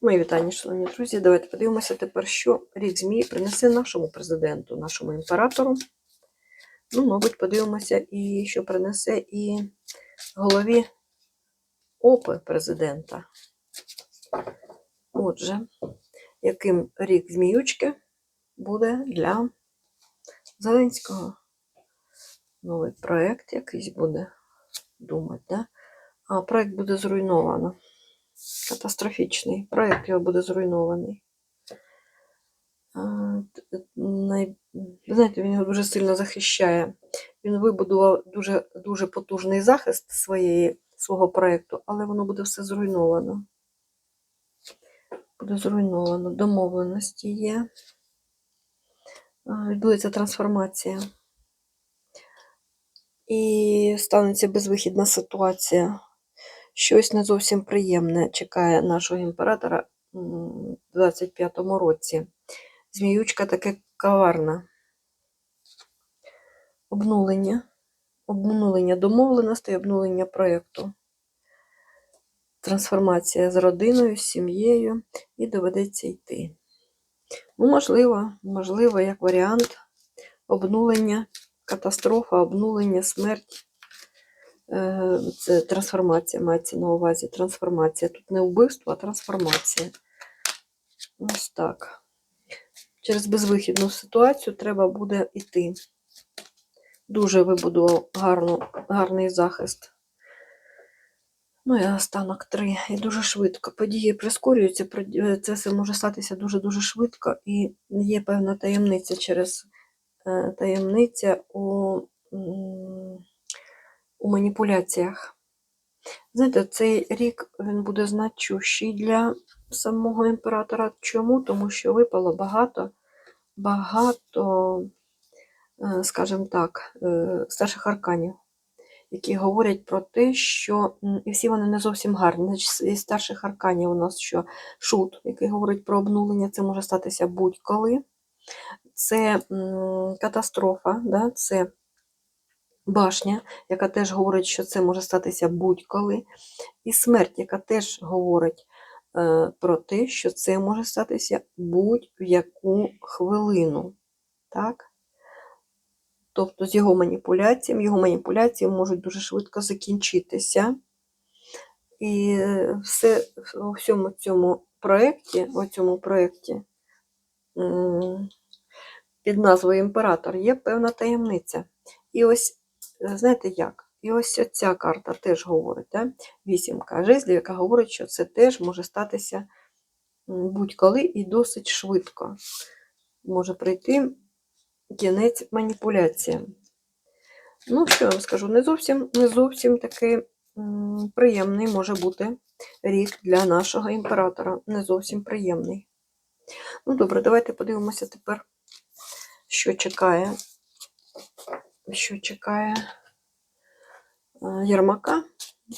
Мої вітання, шановні друзі. Давайте подивимося тепер, що рік змії принесе нашому президенту, нашому імператору. Ну, мабуть, подивимося, і що принесе і голові ОПИ президента. Отже, яким рік зміючки буде для Зеленського? Новий проєкт якийсь буде думати, да? А проєкт буде зруйновано. Катастрофічний. Проєкт його буде зруйнований. Ви знаєте, він його дуже сильно захищає. Він вибудував дуже, дуже потужний захист своєї, свого проєкту, але воно буде все зруйновано. Буде зруйновано. Домовленості є. Відбудеться трансформація. І станеться безвихідна ситуація. Щось не зовсім приємне чекає нашого імператора в 25-му році. Зміючка таке коварна. Обнулення. Обнулення домовленостей, обнулення проєкту. Трансформація з родиною, з сім'єю і доведеться йти. Ну, можливо, можливо, як варіант обнулення, катастрофа, обнулення, смерть. Е, Це трансформація мається на увазі. Трансформація. Тут не вбивство, а трансформація. Ось так. Через безвихідну ситуацію треба буде йти. Дуже вибудував гарну, гарний захист. Ну і останок три. І дуже швидко. Події прискорюються, е, це все може статися дуже-дуже швидко, і є певна таємниця через е, таємниця у, у маніпуляціях. Знаєте, цей рік він буде значущий для самого імператора. Чому? Тому що випало багато, багато, е, скажімо так, е, старших арканів, які говорять про те, що і всі вони не зовсім гарні. Значить, із старших арканів у нас що шут, який говорить про обнулення, це може статися будь-коли. Це катастрофа, да? це башня, яка теж говорить, що це може статися будь-коли. І смерть, яка теж говорить е, про те, що це може статися будь-в яку хвилину. Так? Тобто з його маніпуляціями, його маніпуляції можуть дуже швидко закінчитися. І все у всьому цьому проєкті, у цьому проєкті під назвою Імператор є певна таємниця. І ось, знаєте як? І ось ця карта теж говорить, да? вісімка жезлів, яка говорить, що це теж може статися будь-коли і досить швидко. Може прийти кінець маніпуляціям. Ну, що я вам скажу, не зовсім, не зовсім такий приємний може бути рік для нашого імператора. Не зовсім приємний. Ну, добре, давайте подивимося тепер, що чекає. Що чекає Єрмака.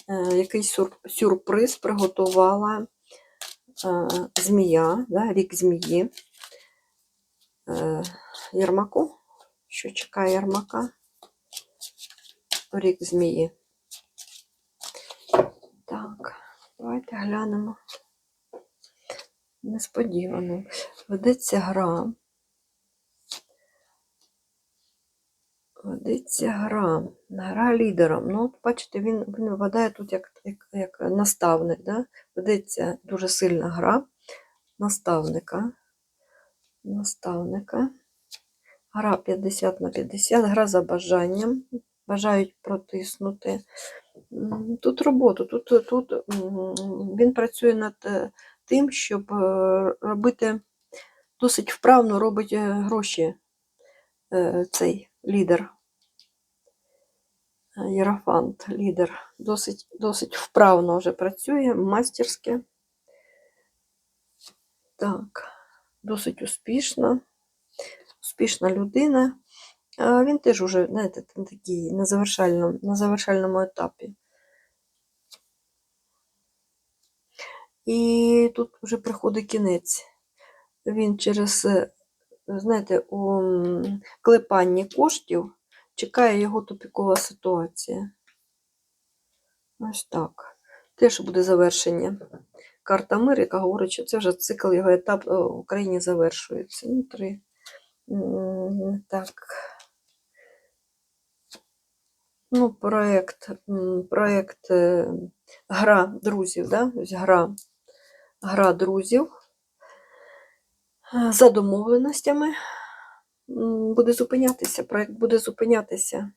Е, Який сюрприз приготувала змія, да, рік змії. Е, Єрмаку. Що чекає Єрмака? Рік змії. Так, давайте глянемо. Несподівано. Ведеться гра. Ведеться гра. Гра лідером. Ну, от бачите, він, він випадає тут як, як, як наставник. Да? Ведеться дуже сильна гра наставника. Наставника. Гра 50 на 50, гра за бажанням. Бажають протиснути. Тут роботу, тут, тут він працює над е, тим, щоб е, робити досить вправно робить е, гроші цей лідер. Е, Єрофант, лідер. Досить, досить вправно вже працює, мастерськи. Так, досить успішно. Успішна людина. А Він теж уже, знаєте, там такий на завершальному, на завершальному етапі. І тут вже приходить кінець. Він через, е, знаєте, у клепанні коштів чекає його тупікова ситуація. Ось так. Теж буде завершення. карта мир, яка говорить, що це вже цикл, його етап е, в Україні завершується. Ну, три. Так. Ну, проект, м, проект е, гра друзів, да? Гра, гра друзів за домовленостями буде зупинятися, проект буде зупинятися.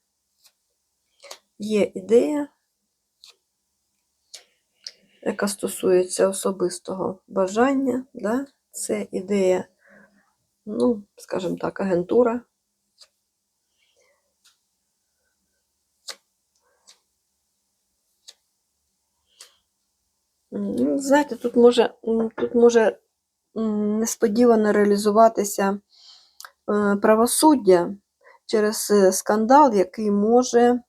Є ідея, яка стосується особистого бажання, да? це ідея, ну, скажімо так, агентура. Ну, Знаєте, тут може, тут може несподівано реалізуватися е, правосуддя через е, скандал, який може е,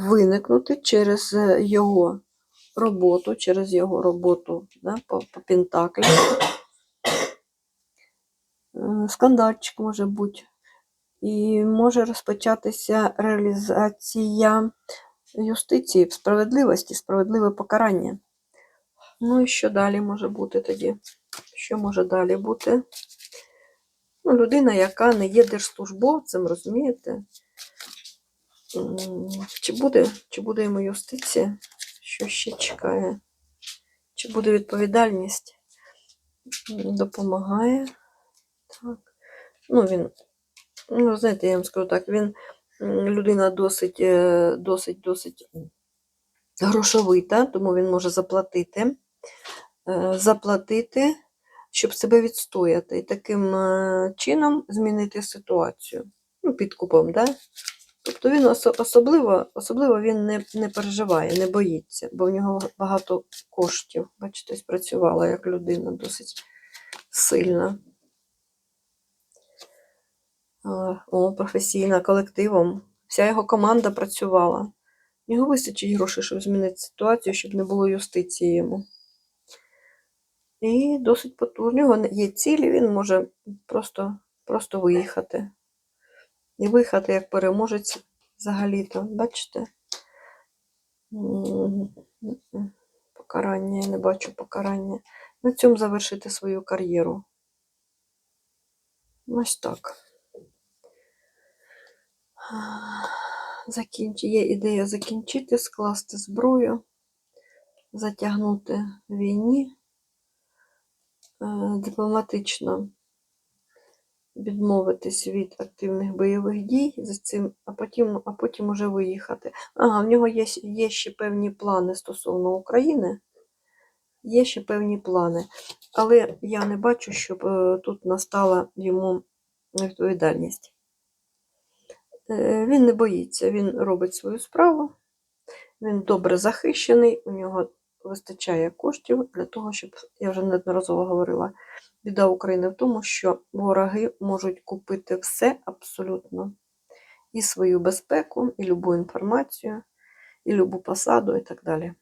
виникнути через його роботу, через його роботу да, по, по Пентаклі. Скандальчик може бути. І може розпочатися реалізація юстиції, справедливості, справедливе покарання. Ну і що далі може бути тоді? Що може далі бути? Ну, людина, яка не є держслужбовцем, розумієте? Чи буде, чи буде йому юстиція? Що ще чекає? Чи буде відповідальність? Допомагає. Так. Ну, він, ну, знаєте, я вам скажу так, він людина досить, е, досить, досить грошовита, тому він може заплатити, заплатити, щоб себе відстояти, і таким е, чином змінити ситуацію. Ну, підкупом, да? Тобто він особливо, особливо він не, не переживає, не боїться, бо в нього багато коштів. Бачите, спрацювала як людина досить сильна. О, професійна, колективом. Вся його команда працювала. В нього вистачить грошей, щоб змінити ситуацію, щоб не було юстиції йому. І досить потужно. У нього є цілі, він може просто, просто виїхати. І виїхати як переможець взагалі-то. Бачите? Покарання, я не бачу покарання. На цьому завершити свою кар'єру. Ось так. Закінч... Є ідея закінчити, скласти зброю, затягнути війні, дипломатично відмовитись від активних бойових дій, за цим, а потім, а потім уже виїхати. Ага, в нього є, є ще певні плани стосовно України. Є ще певні плани. Але я не бачу, щоб е, тут настала йому відповідальність. Е, Він не боїться, він робить свою справу, він добре захищений, у нього вистачає коштів для того, щоб, я вже неодноразово говорила, біда України в тому, що вороги можуть купити все абсолютно. І свою безпеку, і любу інформацію, і любу посаду, і так далі.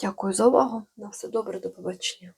Дякую за увагу. На все добре, до побачення.